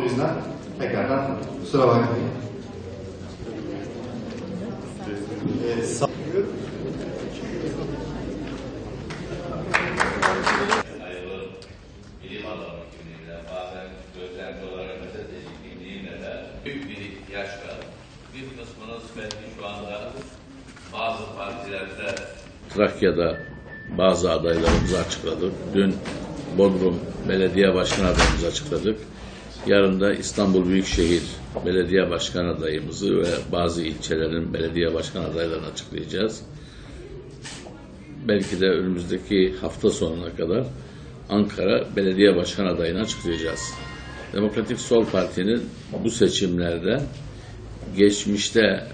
O yüzden tekrardan kusura bakmayın. Ee, sa- hayırlı bilim adamı kimliğiyle bazen gözlemci olarak gazeteci kimliğiyle de büyük bir ihtiyaç var. Bir kısmınız belki şu anda bazı partilerde Trakya'da bazı adaylarımızı açıkladık. Dün Bodrum Belediye Başkan adayımızı açıkladık. Yarın da İstanbul Büyükşehir Belediye Başkan adayımızı ve bazı ilçelerin belediye başkan adaylarını açıklayacağız. Belki de önümüzdeki hafta sonuna kadar Ankara Belediye Başkan adayını açıklayacağız. Demokratik Sol Parti'nin bu seçimlerde geçmişte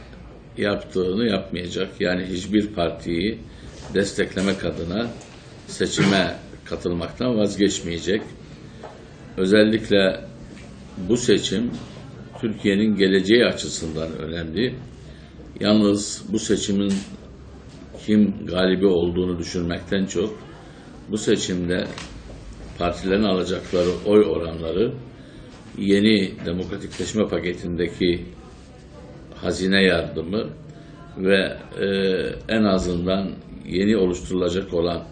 yaptığını yapmayacak. Yani hiçbir partiyi desteklemek adına seçime katılmaktan vazgeçmeyecek. Özellikle bu seçim Türkiye'nin geleceği açısından önemli. Yalnız bu seçimin kim galibi olduğunu düşünmekten çok bu seçimde partilerin alacakları oy oranları yeni demokratikleşme paketindeki hazine yardımı ve e, en azından yeni oluşturulacak olan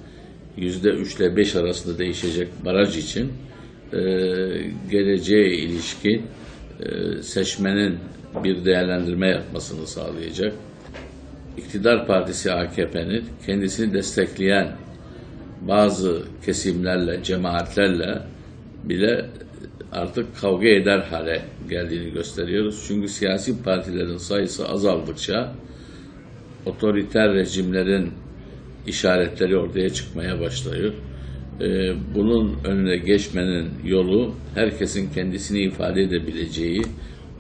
yüzde üçle beş arasında değişecek baraj için e, geleceğe ilişkin e, seçmenin bir değerlendirme yapmasını sağlayacak. İktidar Partisi AKP'nin kendisini destekleyen bazı kesimlerle, cemaatlerle bile artık kavga eder hale geldiğini gösteriyoruz. Çünkü siyasi partilerin sayısı azaldıkça otoriter rejimlerin işaretleri ortaya çıkmaya başlıyor. Ee, bunun önüne geçmenin yolu herkesin kendisini ifade edebileceği,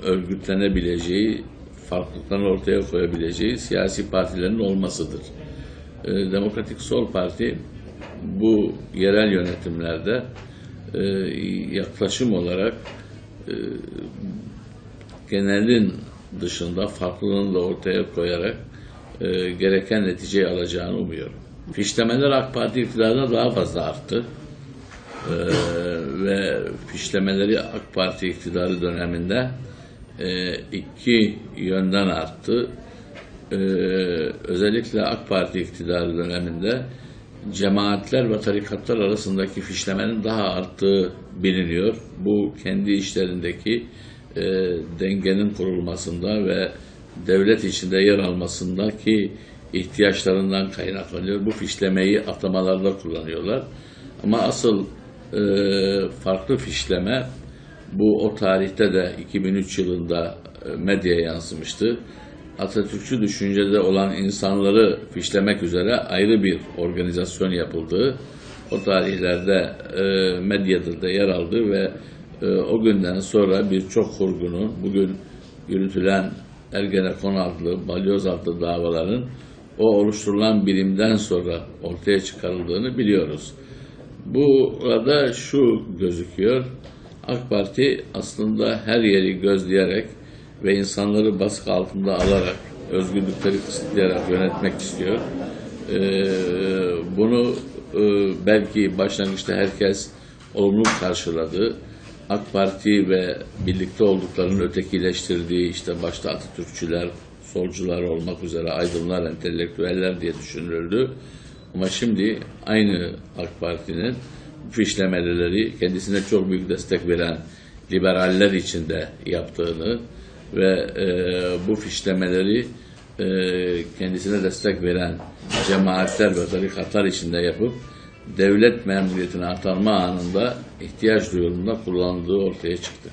örgütlenebileceği, farklılıklarını ortaya koyabileceği siyasi partilerin olmasıdır. Ee, Demokratik Sol Parti bu yerel yönetimlerde e, yaklaşım olarak e, genelin dışında farklılığını da ortaya koyarak e, gereken neticeyi alacağını umuyorum. Fişlemeler AK Parti iktidarına daha fazla arttı. E, ve fişlemeleri AK Parti iktidarı döneminde e, iki yönden arttı. E, özellikle AK Parti iktidarı döneminde cemaatler ve tarikatlar arasındaki fişlemenin daha arttığı biliniyor. Bu kendi işlerindeki e, dengenin kurulmasında ve devlet içinde yer almasındaki ihtiyaçlarından kaynaklanıyor. Bu fişlemeyi atlamalarda kullanıyorlar. Ama asıl e, farklı fişleme bu o tarihte de 2003 yılında e, medyaya yansımıştı. Atatürkçü düşüncede olan insanları fişlemek üzere ayrı bir organizasyon yapıldığı, o tarihlerde e, medyada da yer aldı ve e, o günden sonra birçok kurgunun bugün yürütülen Ergenekon adlı, Balyoz adlı davaların o oluşturulan birimden sonra ortaya çıkarıldığını biliyoruz. Burada şu gözüküyor, AK Parti aslında her yeri gözleyerek ve insanları baskı altında alarak, özgürlükleri kısıtlayarak yönetmek istiyor. Ee, bunu e, belki başlangıçta herkes olumlu karşıladı. AK Parti ve birlikte olduklarının ötekileştirdiği işte başta Atatürkçüler, solcular olmak üzere aydınlar, entelektüeller diye düşünülürdü. Ama şimdi aynı AK Parti'nin fişlemeleri kendisine çok büyük destek veren liberaller içinde yaptığını ve e, bu fişlemeleri e, kendisine destek veren cemaatler ve tarikatlar içinde yapıp devlet memuriyetine atanma anında ihtiyaç duyulduğunda kullandığı ortaya çıktı.